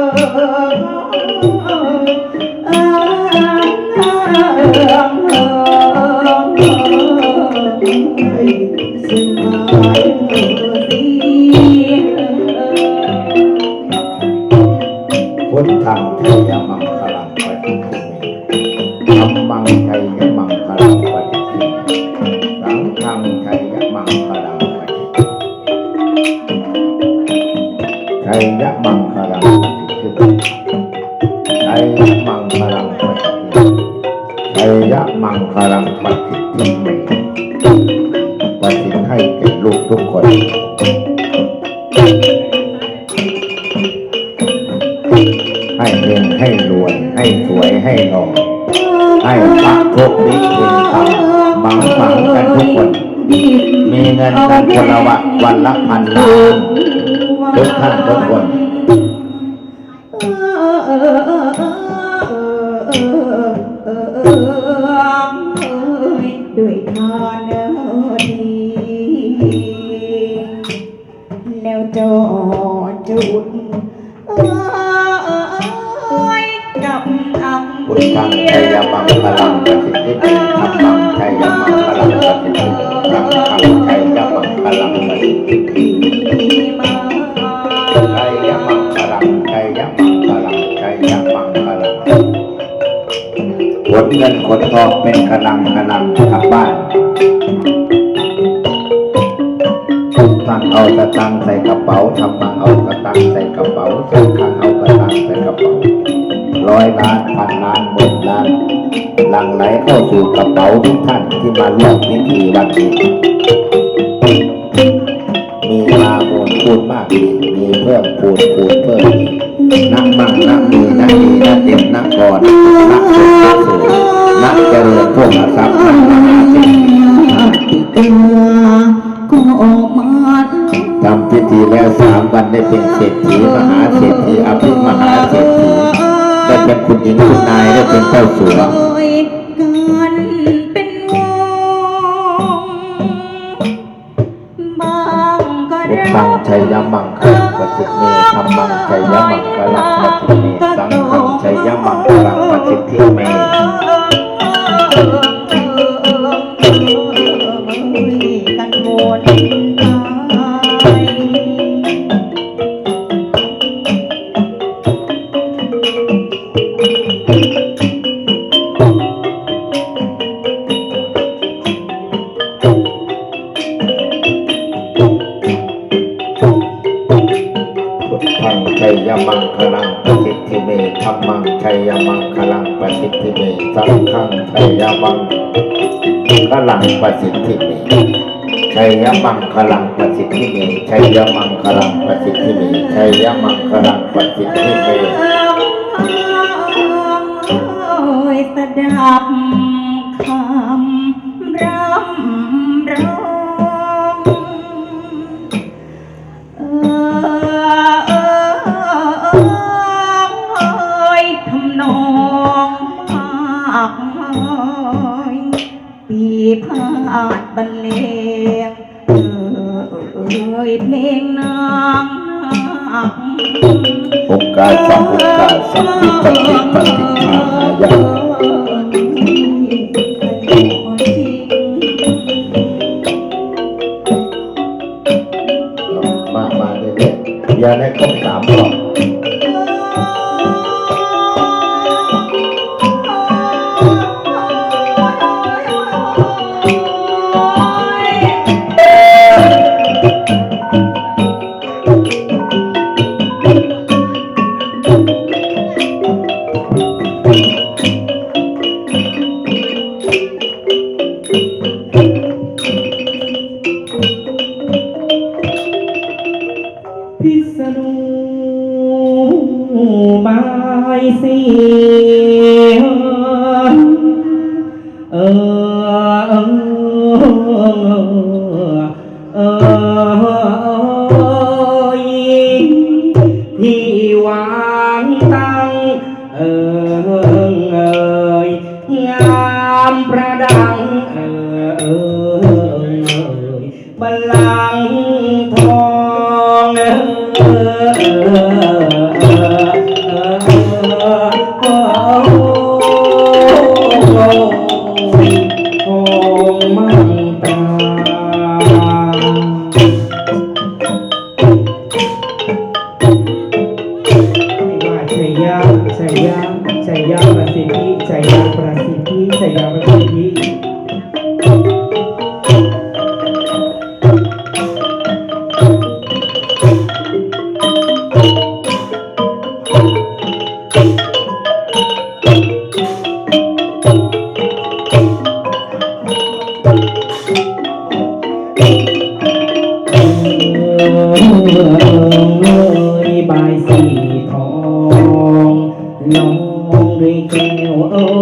พุ ให้พระทุกนิเนตามบังฝังกันทุกคน มีเงินกันคนละวันวันละพันล้านทุกท่านทุกคนด้วยทาน ขนเงินขนทองเป็นกำลังกำลังกลับบ้านท่านเอาสตังใส่กระเป๋าทำมังเอาสตังใส่กระเป๋าสังฆังเอาสตังใส่กระเป๋าร้อยล้านพันล้านหมื่นล้านหลั่งไหลเข้าสู่กระเป๋าทุกท่านที่มาร่วมพิธีวันนี้มีมามูลพูดมากดีมีเพิ่มพูดพูดเพิ่ม นักมั่งนักมีนักดีนักเด่นนักกรนักสุขนักสวยนักเจริญพวกทรัพย์นักมหาเศรษฐีก็ออกมาทำพิธีแล้วสามวันได้เป็นเศรษฐีมหาเศรษฐีอภิมหาเศรษฐีได้เป็นคุณหญิงคุณนายได้เป็นเจ้าสัวยกันเป็นวงบางก็พุทรัธังกชัยมังค ลังปฏิเมธรรมังชัยมังคลังปฏิเมสัง สดับ ก์ทอ Oh oh.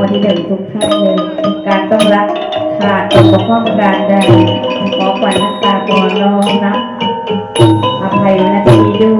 วันที่หนึ่งทุกท่านเลยการต้องรักขาดตกบกพร่องการใดขอขวัญนักตากรน้องนะบอภัยนาทีด้วย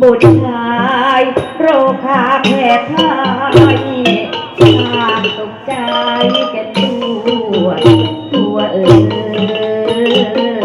บุตรชายโรคาแพ้ไายสางตกใจกันตัวตัวเอ่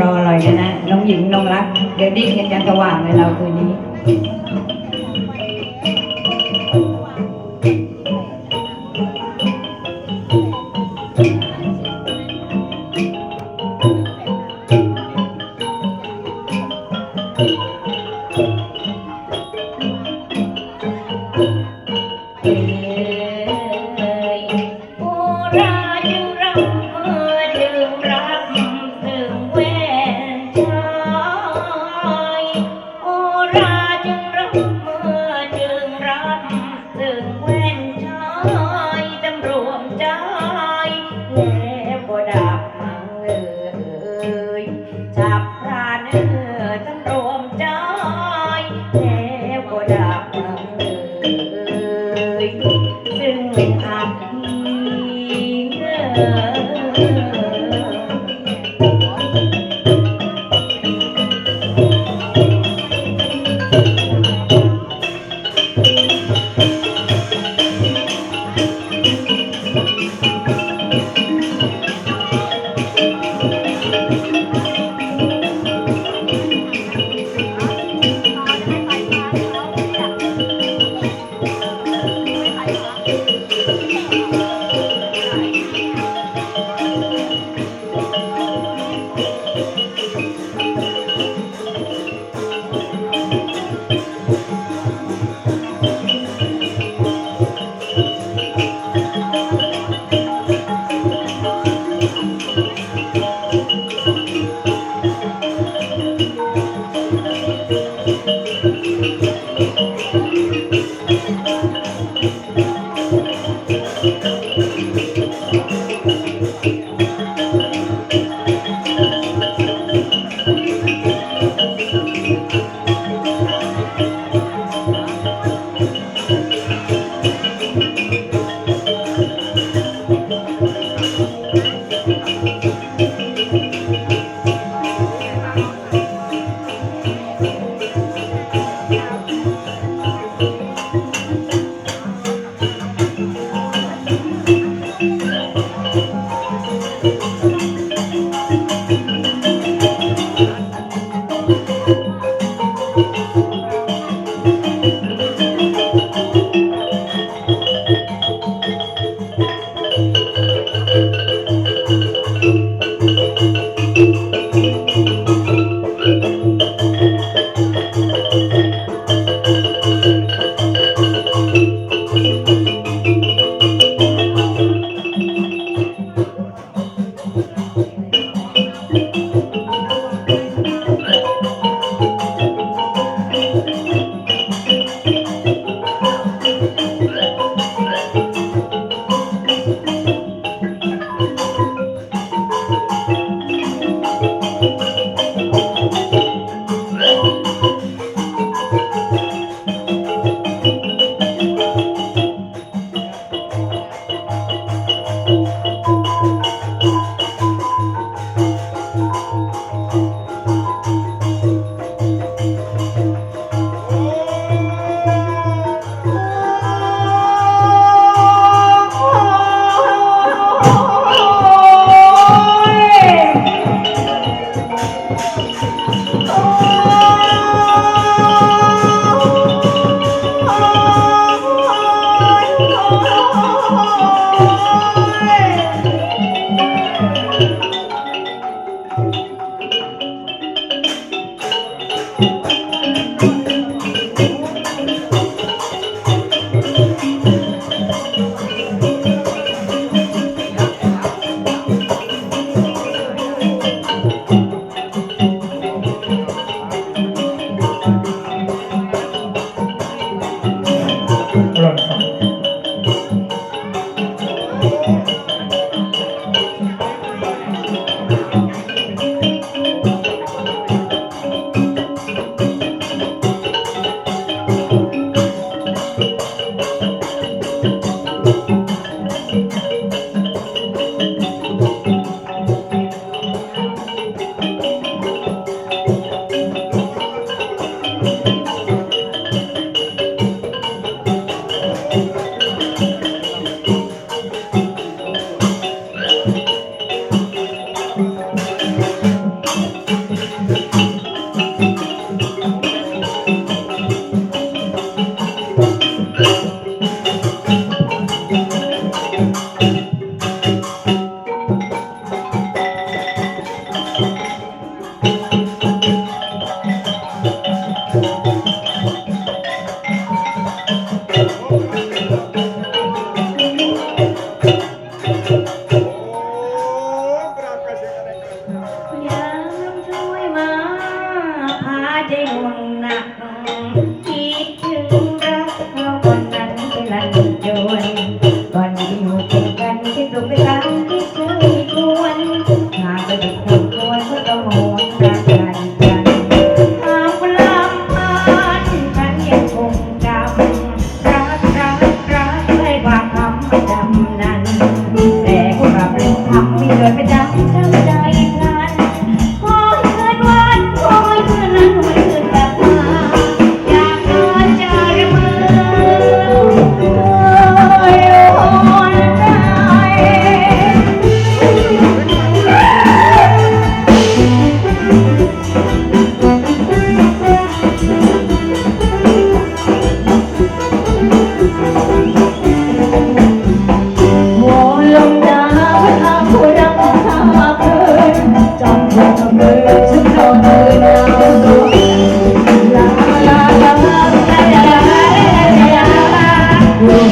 รออะไรกันนะ น้องหญิงน้องรัก เดี๋ยวดิ้งกันจะนสว่างเลยเราคืนนี้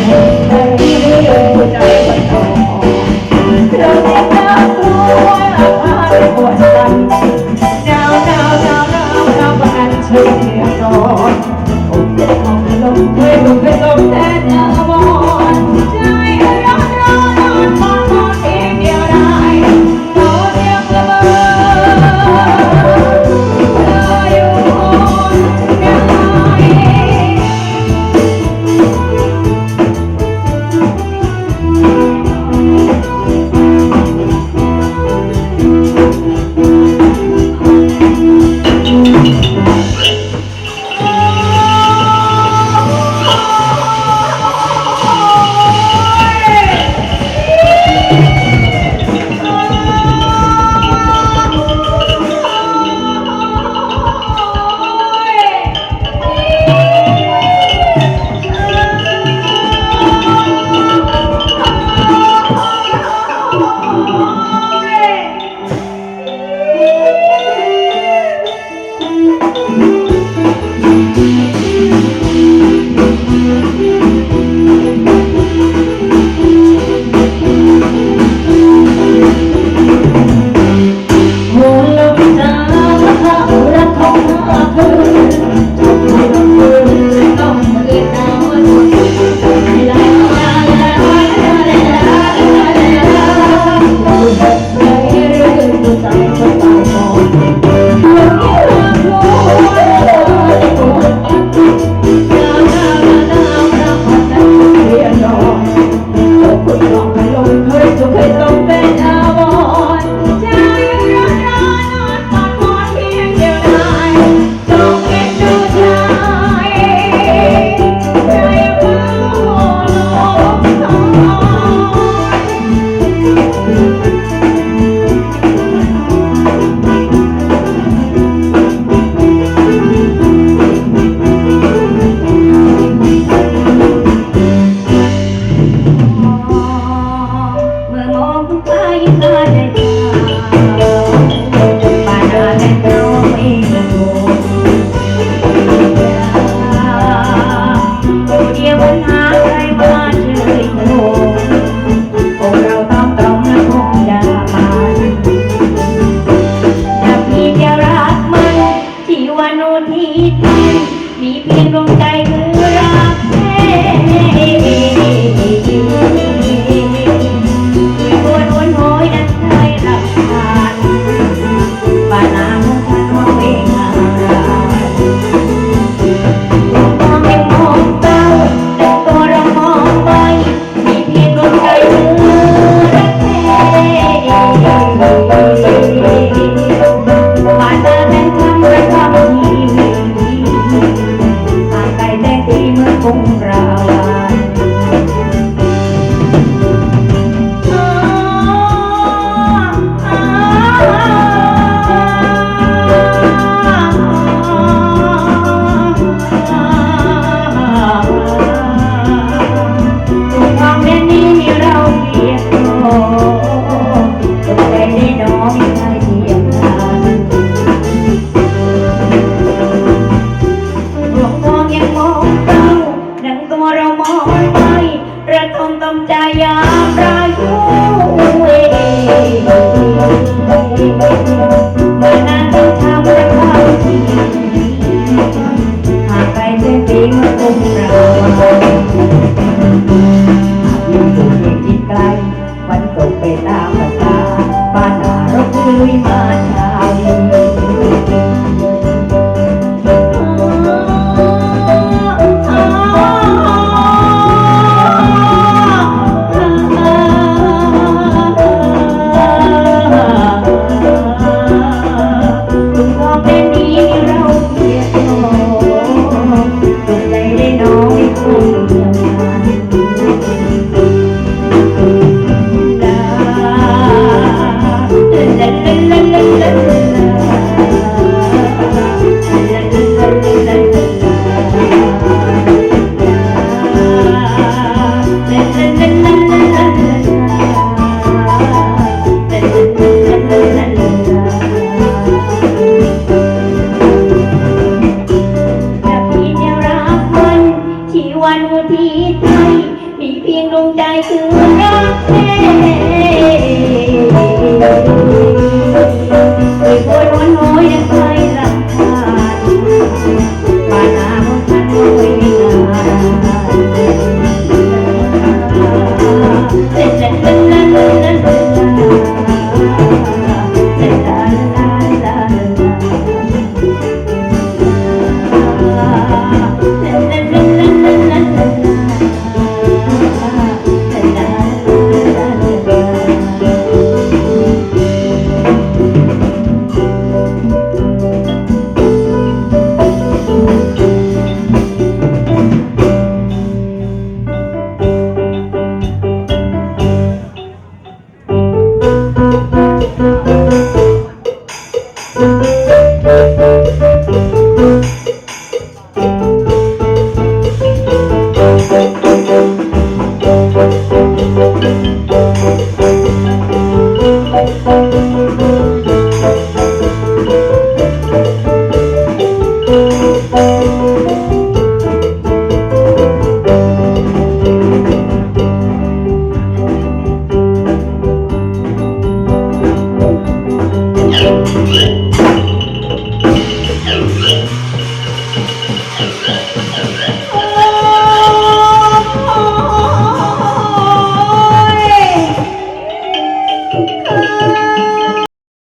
Amen. วันวุฒิไทยมีเพียงดวงใจคือรักแท้